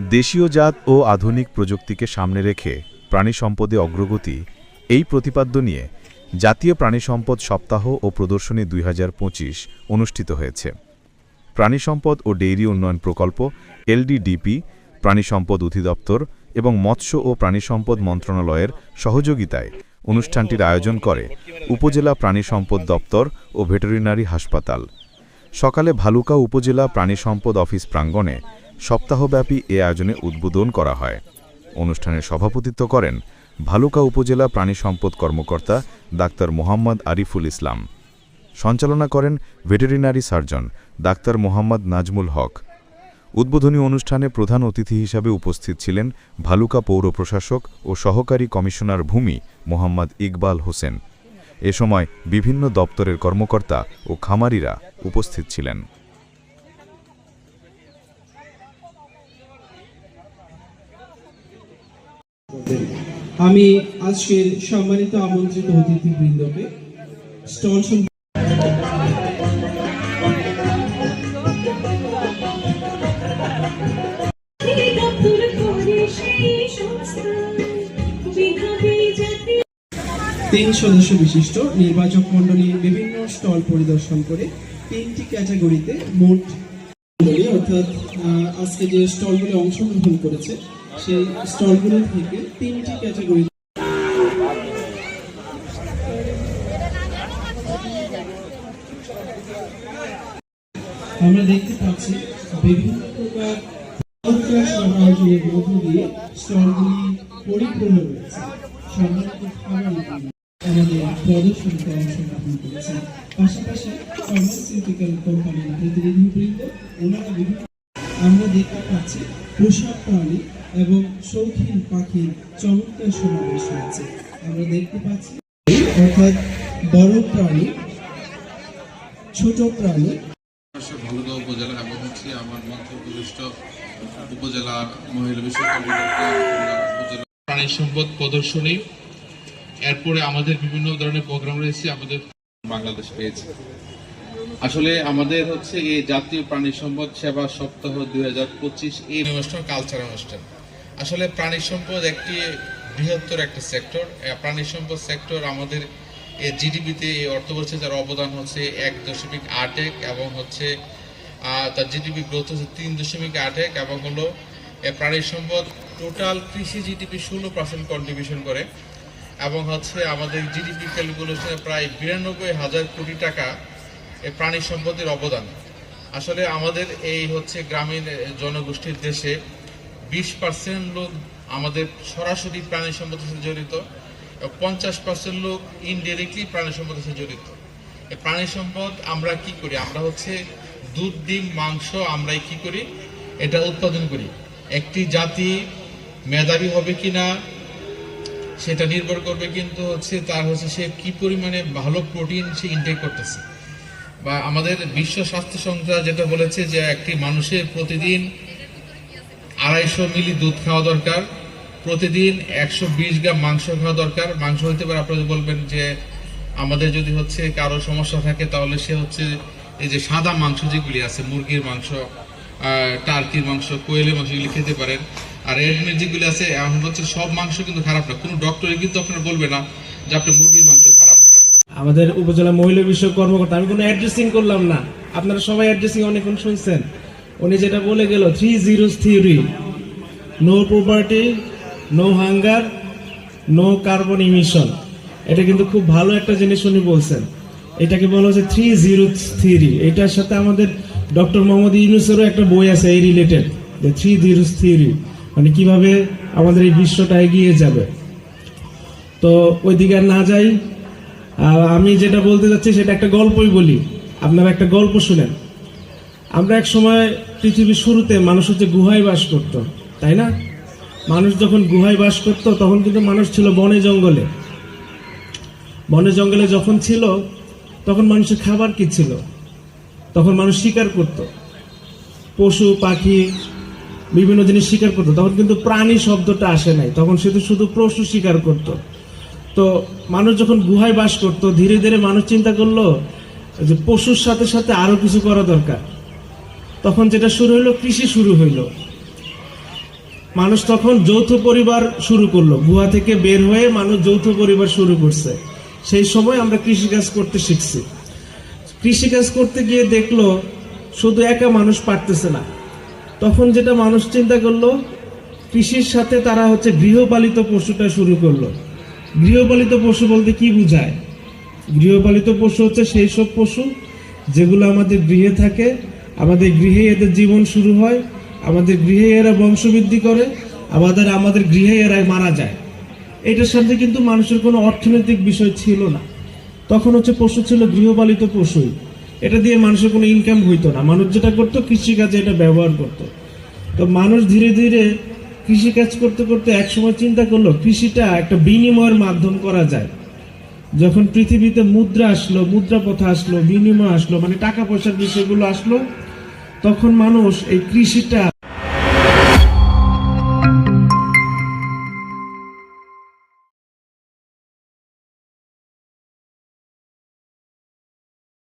দেশীয় জাত ও আধুনিক প্রযুক্তিকে সামনে রেখে প্রাণী সম্পদে অগ্রগতি, এই প্রতিপাদ্য নিয়ে জাতীয় প্রাণী সম্পদ সপ্তাহ ও প্রদর্শনী দুই হাজার পঁচিশ অনুষ্ঠিত হয়েছে। প্রাণী সম্পদ ও ডেইরি উন্নয়ন প্রকল্প, এলডিডিপি, প্রাণী সম্পদ অধিদপ্তর এবং মৎস্য ও প্রাণী সম্পদ মন্ত্রণালয়ের সহযোগিতায় অনুষ্ঠানটির আয়োজন করে উপজেলা প্রাণী সম্পদ দপ্তর ও ভেটেরিনারি হাসপাতাল। সকালে ভালুকা উপজেলা প্রাণী সম্পদ অফিস প্রাঙ্গণে সপ্তাহব্যাপী এ আয়োজনে উদ্বোধন করা হয়। অনুষ্ঠানে সভাপতিত্ব করেন ভালুকা উপজেলা প্রাণী সম্পদ কর্মকর্তা ডাক্তার মোহাম্মদ আরিফুল ইসলাম। সঞ্চালনা করেন veterinary surgeon doctor Mohammad Nazmul Haque. উদ্বোধনী অনুষ্ঠানে প্রধান অতিথি হিসাবে উপস্থিত ছিলেন ভালুকা পৌর প্রশাসক ও সহকারী কমিশনার ভূমি মোহাম্মদ ইকবাল হোসেন। এ সময় বিভিন্ন দপ্তরের কর্মকর্তা ও খামারিরা উপস্থিত ছিলেন। আমি আজকের সম্মানিত আমন্ত্রিত অতিথিবৃন্দকে স্টল তিন সদস্য বিশিষ্ট নির্বাচক মণ্ডলী বিভিন্ন স্টল পরিদর্শন করে তিনটি ক্যাটাগরিতে মোট অর্থাৎ আজকে যে স্টলগুলি অংশগ্রহণ করেছে সেই স্টলগুলো থেকে তিনটি ক্যাটাগরি আমরা দেখতে পাচ্ছি বিভিন্ন প্রকার পরিপূর্ণ রয়েছে। সম্মানিত পাশাপাশি আমরা দেখতে পাচ্ছি পোষা প্রাণী এবং শৌখিন পাখির চমৎকার সমাবেশ হয়েছে। আমরা দেখতে পাচ্ছি অর্থাৎ বড় প্রাণী, ছোট প্রাণী। ভালুকা উপজেলা এবং হচ্ছে আমার মন্ত্র উপদিষ্ট উপজেলা মহিলা উপজেলা প্রাণী সম্পদ প্রদর্শনী। এরপরে আমাদের বিভিন্ন ধরনের প্রোগ্রাম রয়েছে, আমাদের বাংলাদেশ পেয়েছে। আসলে আমাদের হচ্ছে এই জাতীয় প্রাণী সম্পদ সেবা সপ্তাহ দুই হাজার পঁচিশ এই অনুষ্ঠান কালচার অনুষ্ঠান। আসলে প্রাণী সম্পদ একটি বৃহত্তর একটা সেক্টর প্রাণী সম্পদ সেক্টর আমাদের জিডিপিতে এই অর্থ বছরে যার অবদান হচ্ছে এক দশমিক আট এক এবং হচ্ছে তার জিডিপি গ্রোথ হচ্ছে তিন দশমিক আট এক এবং হলো প্রাণী সম্পদ টোটাল কৃষি জিডিপি ষোলো পার্সেন্ট কন্ট্রিবিউশন করে এবং হচ্ছে আমাদের জিডিপি ক্যালকুলেশনে প্রায় বিরানব্বই হাজার কোটি টাকা প্রাণী সম্পদের অবদান। আসলে আমাদের এই হচ্ছে গ্রামীণ জনগোষ্ঠীর দেশে বিশ পার্সেন্ট লোক আমাদের সরাসরি প্রাণী সম্পদের সাথে জড়িত পঞ্চাশ পার্সেন্ট লোক ইনডিরেক্টলি প্রাণী সম্পদের সাথে জড়িত। প্রাণী সম্পদ আমরা কি করি? আমরা হচ্ছে দুধ, ডিম, মাংস আমরাই কি করি? এটা উৎপাদন করি। একটি জাতি মেধাবী হবে কিনা সেটা নির্ভর করবে কিন্তু হচ্ছে তার হচ্ছে সে কি পরিমাণে ভালো প্রোটিন সে ইনটেক করতেছে। বা আমাদের বিশ্ব স্বাস্থ্য সংস্থা যেটা বলেছে যে একটি মানুষের প্রতিদিন আড়াইশো মিলি দুধ খাওয়া দরকার, প্রতিদিন একশো বিশ গ্রাম মাংস খাওয়া দরকার। মাংস হইতে পারে, আপনারা বলবেন যে আমাদের যদি হচ্ছে কারও সমস্যা থাকে, তাহলে সে হচ্ছে এই যে সাদা মাংস যেগুলি আছে, মুরগির মাংস টার্কির মাংস, কোয়েলের মাংস এগুলি খেতে পারেন। আর রেড মিট যেগুলি আছে, এখন হচ্ছে সব মাংস কিন্তু খারাপ না। কোনো ডক্টরই কিন্তু আপনার বলবে না যে আপনার মুরগির মাংস আমাদের উপজেলা মহিলা বিষয়ক কর্মকর্তা, আমি কোনো অ্যাড্রেসিং করলাম না। আপনারা সবাই অ্যাড্রেসিং অনেকক্ষণ শুনছেন। উনি যেটা বলে গেল three zeros theory no property no hunger no carbon emission এটা কিন্তু খুব ভালো একটা জিনিস উনি বলছেন। এটাকে বলা হচ্ছে থ্রি জিরো থিওরি এটার সাথে আমাদের ডক্টর মোহাম্মদ ইউনুসেরও একটা বই আছে, এই রিলেটেড যে থ্রি জিরোস থিওরি মানে কীভাবে আমাদের এই বিশ্বটা এগিয়ে যাবে। তো ওই দিকে আর না যাই আমি যেটা বলতে যাচ্ছি সেটা একটা গল্পই বলি। আপনারা একটা গল্প শুনেন। আমরা এক সময় পৃথিবীর শুরুতে মানুষ হচ্ছে গুহায় বাস করত, তাই না? মানুষ যখন গুহায় বাস করত, তখন কিন্তু মানুষ ছিল বনে জঙ্গলে। বনে জঙ্গলে যখন ছিল, তখন মানুষের খাবার কি ছিল? তখন মানুষ শিকার করত। পশু, পাখি, বিভিন্ন জিনিস শিকার করতো। তখন কিন্তু প্রাণী শব্দটা আসে নাই। তখন শুধু শুধু পশু শিকার করতো। তো মানুষ যখন গুহায় বাস করতো, ধীরে ধীরে মানুষ চিন্তা করল যে পশুর সাথে সাথে আরও কিছু করা দরকার। তখন যেটা শুরু হলো কৃষি শুরু হইল। মানুষ তখন যৌথ পরিবার শুরু করল। গুহা থেকে বের হয়ে মানুষ যৌথ পরিবার শুরু করছে। সেই সময় আমরা কৃষিকাজ করতে শিখছি। কৃষিকাজ করতে গিয়ে দেখল, শুধু একা মানুষ পারতেছে না। তখন যেটা মানুষ চিন্তা করল, কৃষির সাথে তারা হচ্ছে গৃহপালিত পশুটা শুরু করল। গৃহপালিত পশু বলতে কি বোঝায়? গৃহপালিত পশু হচ্ছে সেই সব পশু যেগুলো আমাদের গৃহে থাকে, আমাদের গৃহে এদের জীবন শুরু হয়, আমাদের গৃহে এরা বংশবৃদ্ধি করে আমাদের আমাদের গৃহে এরা মারা যায়। এটার সাথে কিন্তু মানুষের কোনো অর্থনৈতিক বিষয় ছিল না। তখন হচ্ছে পশু ছিল গৃহপালিত পশুই এটা দিয়ে মানুষের কোনো ইনকাম হইতো না। মানুষ যেটা করতো, কৃষিকাজে এটা ব্যবহার করতো। তো মানুষ ধীরে ধীরে কৃষিকাজ করতে করতে একসময় চিন্তা করল, কৃষিটা একটা বিনিময়ের মাধ্যম করা যায়। যখন পৃথিবীতে মুদ্রা আসলো মুদ্রা প্রথা আসলো, বিনিময় আসলো মানে টাকা পয়সার বিষয়গুলো আসলো, তখন মানুষ এই কৃষিটা